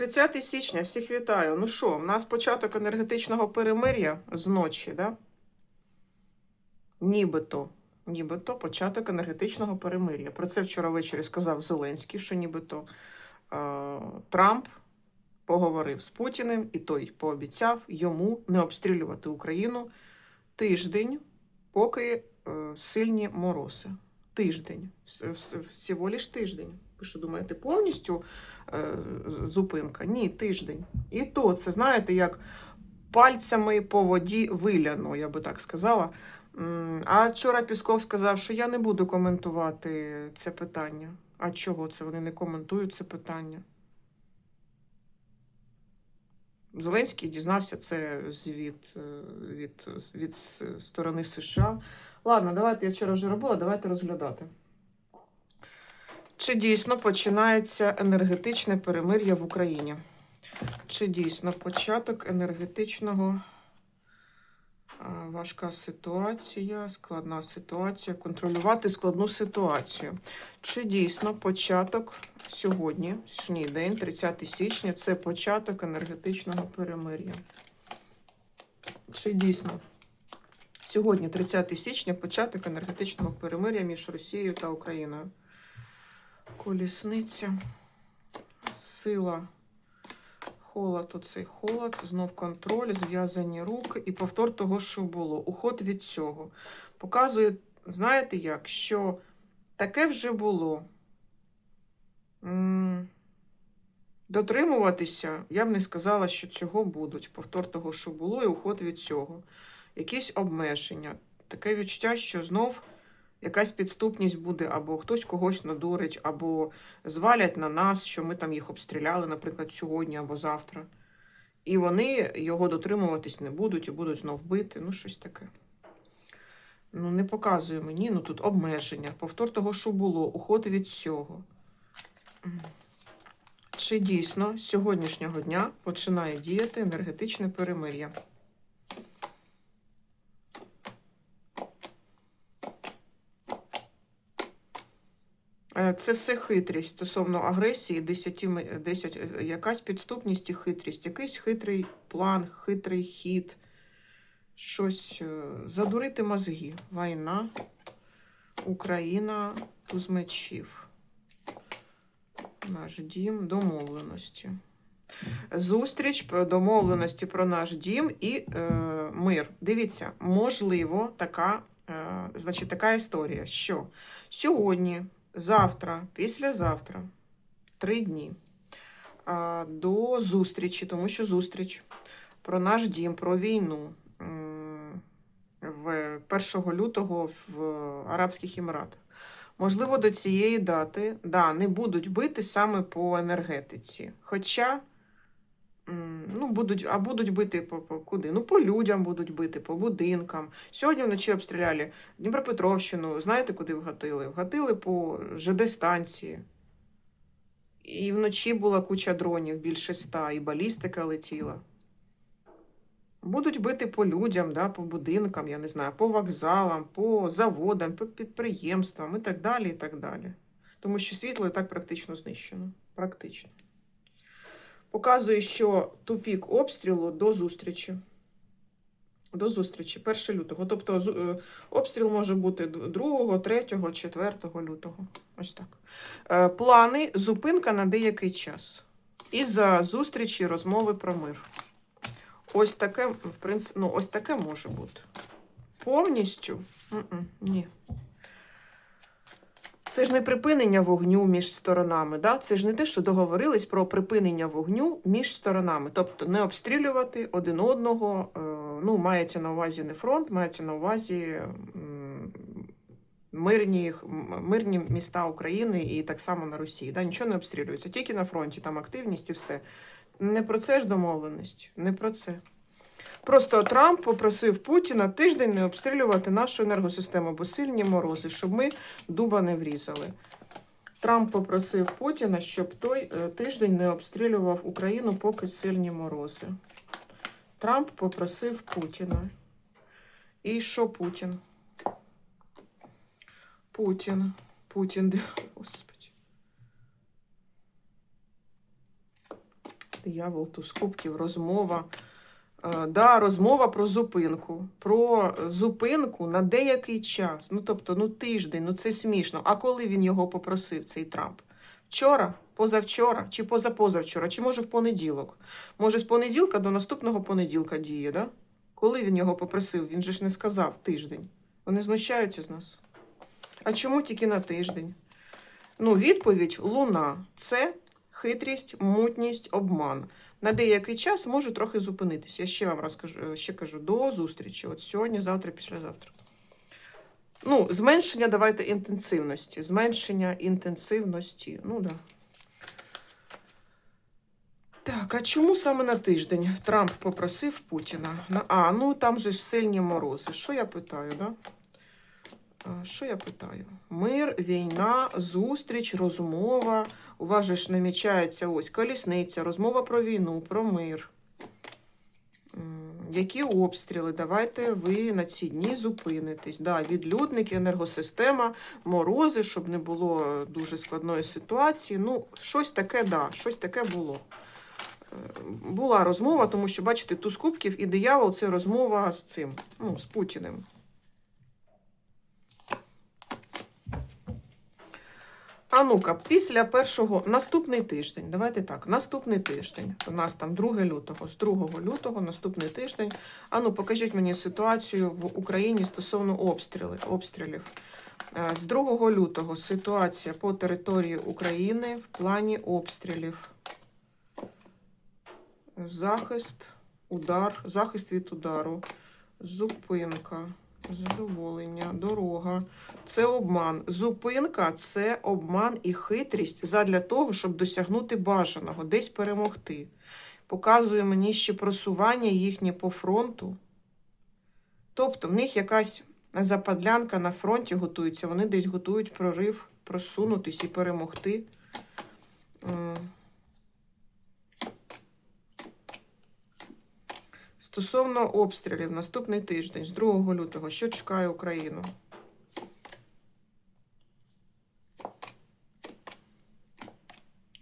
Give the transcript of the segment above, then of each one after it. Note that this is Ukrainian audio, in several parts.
30 січня, всіх вітаю. Ну що, в нас початок енергетичного перемир'я з ночі, да? Нібито, нібито початок енергетичного перемир'я. Про це вчора ввечері сказав Зеленський, що нібито е, Трамп поговорив з Путіним, і той пообіцяв йому не обстрілювати Україну тиждень, поки е, сильні морози. Тиждень. Вс- вс- Всього лиш тиждень. Ви що думаєте, повністю е, зупинка? Ні, тиждень. І то це, знаєте, як пальцями по воді виляно, я би так сказала. А вчора Пісков сказав, що я не буду коментувати це питання. А чого це вони не коментують це питання? Зеленський дізнався це е, від, від сторони США. Ладно, давайте я вчора вже робила, давайте розглядати. Чи дійсно починається енергетичне перемир'я в Україні? Чи дійсно початок енергетичного важка ситуація, складна ситуація, контролювати складну ситуацію? Чи дійсно початок сьогоднішній день, 30 січня, це початок енергетичного перемир'я? Чи дійсно сьогодні, 30 січня, початок енергетичного перемир'я між Росією та Україною? Колісниця, сила, холод, оцей холод, знов контроль, зв'язані руки і повтор того, що було. Уход від цього. Показує, знаєте як, що таке вже було. Дотримуватися, я б не сказала, що цього будуть. Повтор того, що було, і уход від цього. Якісь обмеження. Таке відчуття, що знов якась підступність буде, або хтось когось надурить, або звалять на нас, що ми там їх обстріляли, наприклад, сьогодні або завтра. І вони його дотримуватись не будуть і будуть знов бити. Ну, щось таке. Ну, не показує мені, ну тут обмеження, повтор того, що було, уход від цього. Чи дійсно з сьогоднішнього дня починає діяти енергетичне перемир'я? Це все хитрість стосовно агресії, 10, 10, е, якась підступність і хитрість, якийсь хитрий план, хитрий хід, щось е, задурити мозги. Війна, Україна, туз мечів. Наш дім, домовленості. Зустріч, домовленості про наш дім і е, мир. Дивіться, можливо, така, е, значить, така історія, що сьогодні завтра, післязавтра, три дні до зустрічі, тому що зустріч про наш дім, про війну 1 лютого в Арабських Еміратах. Можливо, до цієї дати да, не будуть бити саме по енергетиці. Хоча ну, будуть, а будуть бити по, по куди? Ну, по людям будуть бити, по будинкам. Сьогодні вночі обстріляли Дніпропетровщину, знаєте, куди вгатили? Вгатили по ЖД-станції. І вночі була куча дронів, більше ста, і балістика летіла. Будуть бити по людям, да, по будинкам, я не знаю, по вокзалам, по заводам, по підприємствам і так далі. і так далі. Тому що світло і так практично знищено. Практично. Показує, що тупік обстрілу до зустрічі. До зустрічі, 1 лютого. Тобто е, обстріл може бути 2, 3, 4 лютого. Ось так. Е, Плани, зупинка на деякий час. І за зустрічі розмови про мир. Ось таке, в принципі, ну, ось таке може бути. Повністю? Ні. Це ж не припинення вогню між сторонами. Да? Це ж не те, що договорились про припинення вогню між сторонами. Тобто не обстрілювати один одного. е, Ну, мається на увазі не фронт, мається на увазі мирні, мирні міста України і так само на Росії. Да? Нічого не обстрілюється, тільки на фронті, там активність і все. Не про це ж домовленість, не про це. Просто Трамп попросив Путіна тиждень не обстрілювати нашу енергосистему, бо сильні морози, щоб ми дуба не врізали. Трамп попросив Путіна, щоб той е, тиждень не обстрілював Україну, поки сильні морози. Трамп попросив Путіна. І що Путін? Путін. Путін. де- Господи. Диявол, туз кубків, розмова. Е, Да, розмова про зупинку. Про зупинку на деякий час. Ну, тобто, ну тиждень, ну це смішно. А коли він його попросив, цей Трамп? Вчора, позавчора, чи позапозавчора, чи може в понеділок? Може, з понеділка до наступного понеділка діє, да? Коли він його попросив? Він же ж не сказав тиждень. Вони знущаються з нас. А чому тільки на тиждень? Ну, відповідь луна це хитрість, мутність, обман. На деякий час можу трохи зупинитися. Я ще вам розкажу, е, ще кажу до зустрічі. От сьогодні, завтра, післязавтра. Ну, зменшення давайте інтенсивності. Зменшення інтенсивності. Ну, да. Так, а чому саме на тиждень Трамп попросив Путіна? А, ну там же ж сильні морози. Що я питаю, да? Що я питаю? Мир, війна, зустріч, розмова. У вас же ж намічається ось колісниця, розмова про війну, про мир. Які обстріли? Давайте ви на ці дні зупинитесь. Да, відлюдники, енергосистема, морози, щоб не було дуже складної ситуації. Ну, щось таке, да, щось таке було. Е, Була розмова, тому що, бачите, туз кубків і диявол це розмова з цим, ну, з Путіним. А ну-ка, після першого, наступний тиждень, давайте так, наступний тиждень, у нас там 2 лютого, з 2 лютого, наступний тиждень. А ну, покажіть мені ситуацію в Україні стосовно обстріли, обстрілів. Е, З 2 лютого ситуація по території України в плані обстрілів. Захист, удар, захист від удару, зупинка, задоволення, дорога. Це обман. Зупинка це обман і хитрість задля того, щоб досягнути бажаного, десь перемогти. Показує мені ще просування їхнє по фронту. Тобто в них якась западлянка на фронті готується, вони десь готують прорив, просунутись і перемогти. Стосовно обстрілів, наступний тиждень, з 2 лютого, що чекає Україну?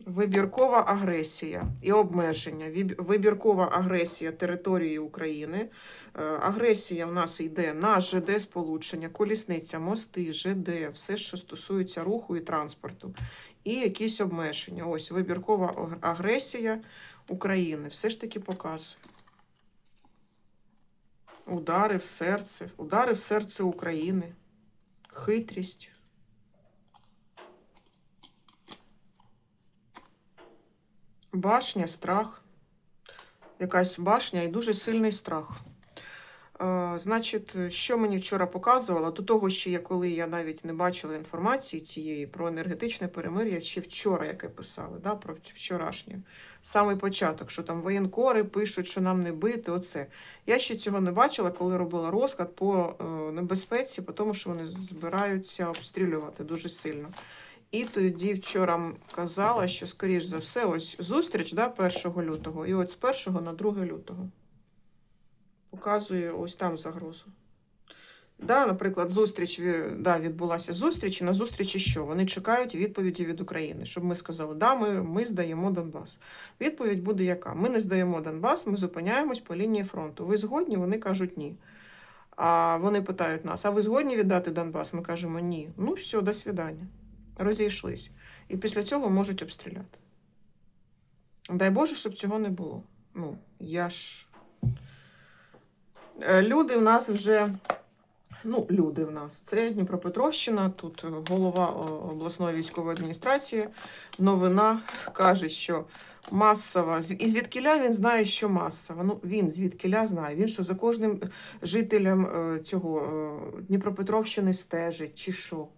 Вибіркова агресія і обмеження. Вибіркова агресія території України. Е, Агресія в нас йде на ЖД сполучення, колісниця, мости, ЖД, все, що стосується руху і транспорту. І якісь обмеження. Ось вибіркова агресія України. Все ж таки показує. Удари в серце, удари в серце України, хитрість. Башня, страх. Якась башня і дуже сильний страх. Е, значить, що мені вчора показувало, до того, що я коли я навіть не бачила інформації цієї про енергетичне перемир'я, ще вчора яке писали, да, про вчорашнє. Самий початок, що там воєнкори пишуть, що нам не бити. Оце. Я ще цього не бачила, коли робила розклад по е, небезпеці, по тому, що вони збираються обстрілювати дуже сильно. І тоді вчора казала, що, скоріш за все, ось зустріч да, 1 лютого, і от з 1 на 2 лютого. Показує ось там загрозу. Да, наприклад, зустріч да, відбулася зустріч, і на зустрічі що? Вони чекають відповіді від України, щоб ми сказали, да, ми, ми здаємо Донбас. Відповідь буде яка? Ми не здаємо Донбас, ми зупиняємось по лінії фронту. Ви згодні? Вони кажуть ні. А вони питають нас: а ви згодні віддати Донбас? Ми кажемо ні. Ну все, до свидання. Розійшлись. І після цього можуть обстріляти. Дай Боже, щоб цього не було. Ну, я ж. Е, Люди в нас вже. Ну, люди в нас. Це Дніпропетровщина, тут голова обласної військової адміністрації. Новина каже, що масова. І звідкіля він знає, що масова. Ну, він звідкіля знає. Він що за кожним жителем е, цього е, Дніпропетровщини стежить, чи що?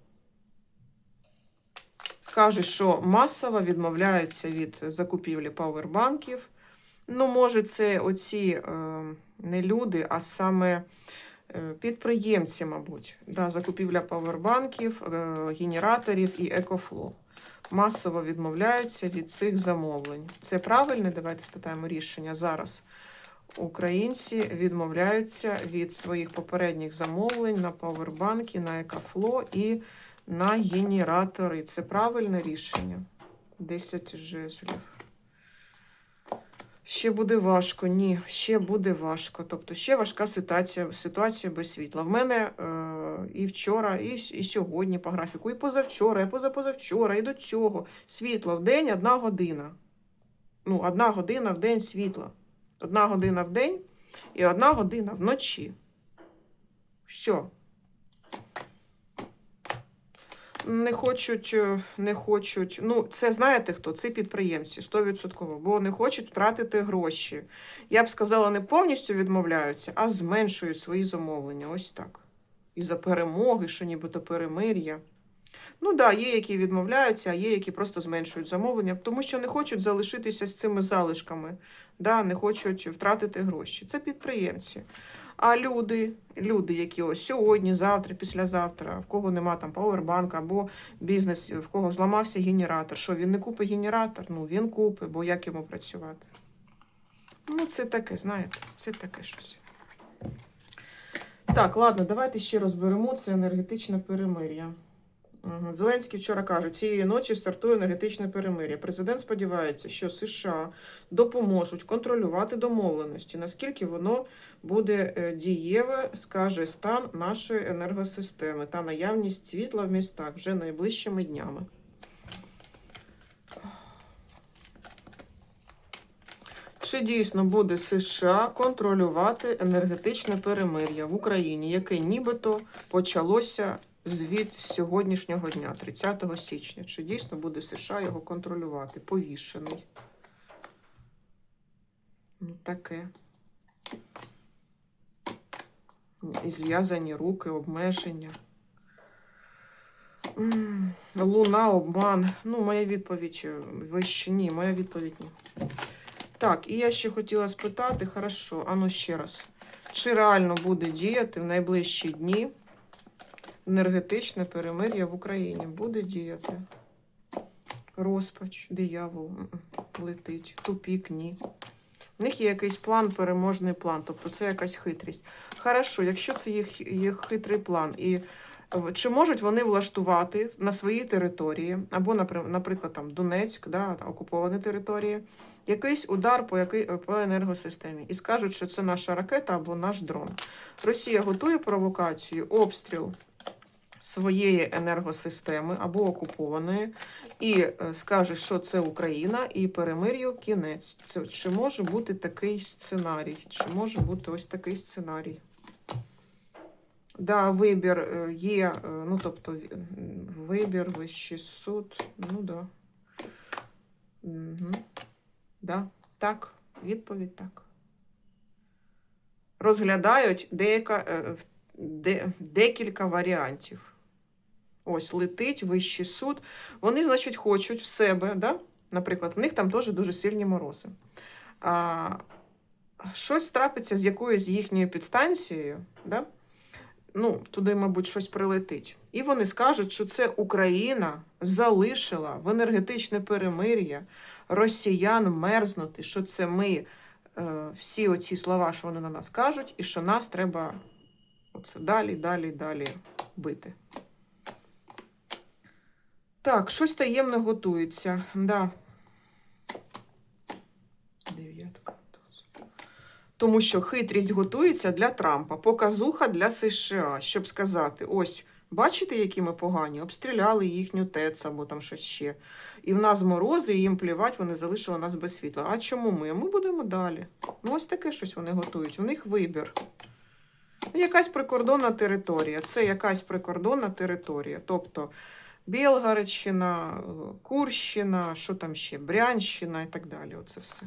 Каже, що масово відмовляються від закупівлі павербанків. Ну, може, це оці е, не люди, а саме е, підприємці, мабуть. Да, закупівля павербанків, е, генераторів і екофло. Масово відмовляються від цих замовлень. Це правильне? Давайте спитаємо рішення зараз. Українці відмовляються від своїх попередніх замовлень на павербанки, на екофло і на генератори. Це правильне рішення. 10 жезлів. Ще буде важко, ні, ще буде важко. Тобто ще важка ситуація, ситуація без світла. В мене е, і вчора, і, і сьогодні по графіку, і позавчора, і позапозавчора, і до цього. Світло в день одна година. Ну, одна година в день світла. Одна година в день і одна година вночі. Все. Не хочуть, е, не хочуть. Ну, це знаєте хто? Це підприємці 100%, бо не хочуть втратити гроші. Я б сказала, не повністю відмовляються, а зменшують свої замовлення. Ось так. І за перемоги, що нібито перемир'я. Ну так, да, є, які відмовляються, а є, які просто зменшують замовлення, тому що не хочуть залишитися з цими залишками, да, не хочуть втратити гроші. Це підприємці. А люди, люди, які ось сьогодні, завтра, післязавтра, в кого нема там пауербанка або бізнес, в кого зламався генератор. Що він не купить генератор? Ну він купить, бо як йому працювати? Ну, це таке, знаєте, це таке щось. Так, ладно, давайте ще розберемо це енергетичне перемир'я. Зеленський вчора каже, цієї ночі стартує енергетичне перемир'я. Президент сподівається, що США допоможуть контролювати домовленості, наскільки воно буде е, дієве, скаже стан нашої енергосистеми та наявність світла в містах вже найближчими днями. Чи дійсно буде США контролювати енергетичне перемир'я в Україні, яке нібито почалося звід сьогоднішнього дня, 30 січня? Чи дійсно буде США його контролювати? Повішений. Ну, таке. І зв'язані руки, обмеження. Луна, обман. Ну, моя відповідь е, вище. Ні, моя відповідь ні. Так, і я ще хотіла спитати, хорошо, а ну ще раз. Чи реально буде діяти в найближчі дні енергетичне перемир'я в Україні? Буде діяти? Розпач, диявол летить, тупік, ні. В них є якийсь план, переможний план, тобто це якась хитрість. Хорошо, якщо це їх, їх хитрий план, і чи можуть вони влаштувати на своїй території, або, наприклад, там Донецьк, да, окуповані території, якийсь удар по, який, по енергосистемі і скажуть, що це наша ракета або наш дрон. Росія готує провокацію, обстріл своєї енергосистеми або окупованої, і е, скаже, що це Україна, і перемир'ю кінець. Це, чи може бути такий сценарій? Чи може бути ось такий сценарій? Да, вибір е, є, е, ну тобто вибір, вищий суд, ну да. Угу. Да. Так, відповідь так. Розглядають деяка, де, декілька варіантів. Ось летить вищий суд. Вони, значить, хочуть в себе, да? наприклад, в них там теж дуже сильні морози. А, щось трапиться з якоюсь їхньою підстанцією, да? ну, туди, мабуть, щось прилетить. І вони скажуть, що це Україна залишила в енергетичне перемир'я росіян мерзнути, що це ми е, всі оці слова, що вони на нас кажуть, і що нас треба оце далі, далі, далі бити. Так, щось таємне готується. Да. Тому що хитрість готується для Трампа, показуха для США, щоб сказати: ось, бачите, які ми погані, обстріляли їхню ТЕЦ або там щось ще. І в нас морози, і їм плівать, вони залишили нас без світла. А чому ми? Ми будемо далі. Ну, ось таке щось вони готують. У них вибір. Ну, Якась прикордонна територія. Це якась прикордонна територія. Тобто Білгородщина, Курщина, що там ще, Брянщина і так далі. Оце все.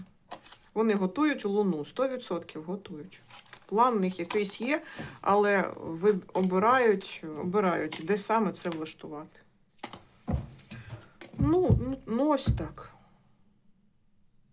Вони готують луну, 100% готують. План у них якийсь є, але ви обирають, обирають, де саме це влаштувати. Ну, ну, ну ось так.